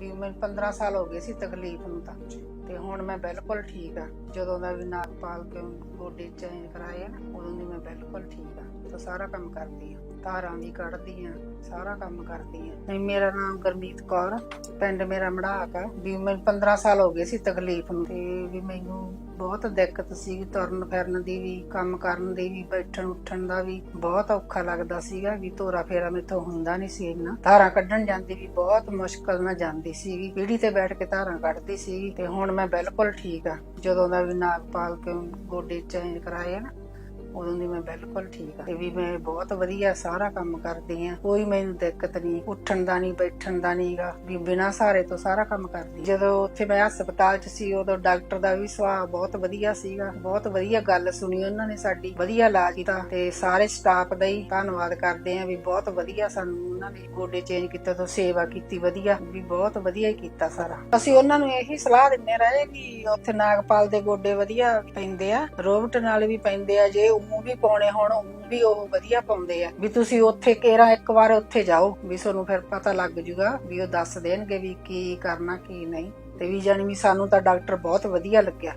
ਵੀ ਮੈਨੂੰ 15 ਸਾਲ ਹੋ ਗਏ ਸੀ ਤਕਲੀਫ ਨੂੰ ਤਾਂ। ਤੇ ਹੁਣ ਮੈਂ ਬਿਲਕੁਲ ਠੀਕ ਆ। ਜਦੋਂ ਦਾ ਵੀ ਨਾਗਪਾਲ ਕੇ ਗੋਡੇ ਚੇਂਜ ਕਰਾਏ ਆ ਨਾ ਉਦੋਂ ਦੀ ਮੈਂ ਬਿਲਕੁਲ ਠੀਕ ਆ। ਤਾਂ ਸਾਰਾ ਕੰਮ ਕਰਦੀ ਆ। ਧਾਰਾਂ ਵੀ ਕੱਢਦੀ ਆ ਸਾਰਾ ਕੰਮ ਕਰਦੀ ਆ ਨਹੀਂ, ਮੇਰਾ ਨਾਮ ਗੁਰਮੀਤ ਕੌਰ ਪਿੰਡ ਮੇਰਾ ਮੜਾਕ ਆ, ਵੀ ਮੈਨੂੰ 15 ਸਾਲ ਹੋ ਗਏ ਸੀ ਤਕਲੀਫ ਨੂੰ। ਤੇ ਵੀ ਮੈਨੂੰ ਬਹੁਤ ਦਿੱਕਤ ਸੀ, ਤੁਰਨ ਫਿਰਨ ਦੀ ਵੀ, ਕੰਮ ਕਰਨ ਦੀ ਵੀ, ਬੈਠਣ ਉੱਠਣ ਦਾ ਵੀ। ਬਹੁਤ ਔਖਾ ਲੱਗਦਾ ਸੀਗਾ ਵੀ ਤੋਰਾ ਫੇਰਾ ਮੇਥੋਂ ਹੁੰਦਾ ਨਹੀਂ ਸੀ ਇੰਨਾ। ਧਾਰਾਂ ਕੱਢਣ ਜਾਂਦੀ ਵੀ ਬਹੁਤ ਮੁਸ਼ਕਲ ਨਾਲ ਜਾਂਦੀ ਸੀਗੀ। ਪੀੜੀ ਤੇ ਬੈਠ ਕੇ ਧਾਰਾਂ ਕੱਢਦੀ ਸੀ ਤੇ ਹੁਣ ਮੈਂ ਬਿਲਕੁਲ ਠੀਕ ਆ। ਜਦੋਂ ਦਾ ਵੀ ਨਾਗਪਾਲ ਕੇ ਗੋਡੇ ਚੇਂਜ ਕਰਾਏ ਨਾ ਉਦੋਂ ਦੀ ਮੈਂ ਬਿਲਕੁਲ ਠੀਕ ਆ। ਤੇ ਵੀ ਮੈਂ ਬਹੁਤ ਵਧੀਆ ਸਾਰਾ ਕੰਮ ਕਰਦੀ ਆ। ਕੋਈ ਮੈਨੂੰ ਦਿੱਕਤ ਨਹੀਂ, ਉੱਠਣ ਦਾ ਨਹੀਂ, ਬੈਠਣ ਦਾ ਨਹੀਂਗਾ ਵੀ ਬਿਨਾਂ ਸਹਾਰੇ ਤੋਂ ਸਾਰਾ ਕੰਮ ਕਰਦੀ ਜਦੋਂ ਉੱਥੇ ਮੈਂ ਹਸਪਤਾਲ 'ਚ ਸੀ, ਉਦੋਂ ਡਾਕਟਰ ਦਾ ਵੀ ਸੁਭਾਅ ਬਹੁਤ ਵਧੀਆ ਸੀਗਾ। ਬਹੁਤ ਵਧੀਆ ਗੱਲ ਸੁਣੀ ਉਹਨਾਂ ਨੇ ਸਾਡੀ। ਵਧੀਆ ਇਲਾਜ ਕੀਤਾ ਤੇ ਸਾਰੇ ਸਟਾਫ ਦਾ ਹੀ ਧੰਨਵਾਦ ਕਰਦੇ ਆ ਵੀ ਬਹੁਤ ਵਧੀਆ ਸਾਨੂੰ ਉਹਨਾਂ ਨੇ ਗੋਡੇ ਚੇਂਜ ਕੀਤਾ ਤੋਂ ਸੇਵਾ ਕੀਤੀ ਵਧੀਆ। ਵੀ ਬਹੁਤ ਵਧੀਆ ਹੀ ਕੀਤਾ ਸਾਰਾ। ਅਸੀਂ ਉਹਨਾਂ ਨੂੰ ਇਹੀ ਸਲਾਹ ਦਿੰਦੇ ਰਹੇ ਕਿ ਉੱਥੇ ਨਾਗਪਾਲ ਦੇ ਗੋਡੇ ਵਧੀਆ ਪੈਂਦੇ ਆ। ਰੋਬਟ ਨਾਲ ਵੀ ਪੈਂਦੇ ਆ। ਜੇ ਉਹ ਵੀ ਪਾਉਣੇ ਹੋਣ, ਉਹ ਵੀ ਉਹ ਵਧੀਆ ਪਾਉਂਦੇ ਆ। ਵੀ ਤੁਸੀਂ ਉੱਥੇ ਕੇਰਾ ਇੱਕ ਵਾਰ ਉੱਥੇ ਜਾਓ, ਵੀ ਤੁਹਾਨੂੰ ਫਿਰ ਪਤਾ ਲੱਗ ਜੂਗਾ ਵੀ ਉਹ ਦੱਸ ਦੇਣਗੇ ਵੀ ਕੀ ਕਰਨਾ, ਕੀ ਨਹੀਂ। ਤੇ ਵੀ ਜਾਨੀ ਵੀ ਸਾਨੂੰ ਤਾਂ ਡਾਕਟਰ ਬਹੁਤ ਵਧੀਆ ਲੱਗਿਆ।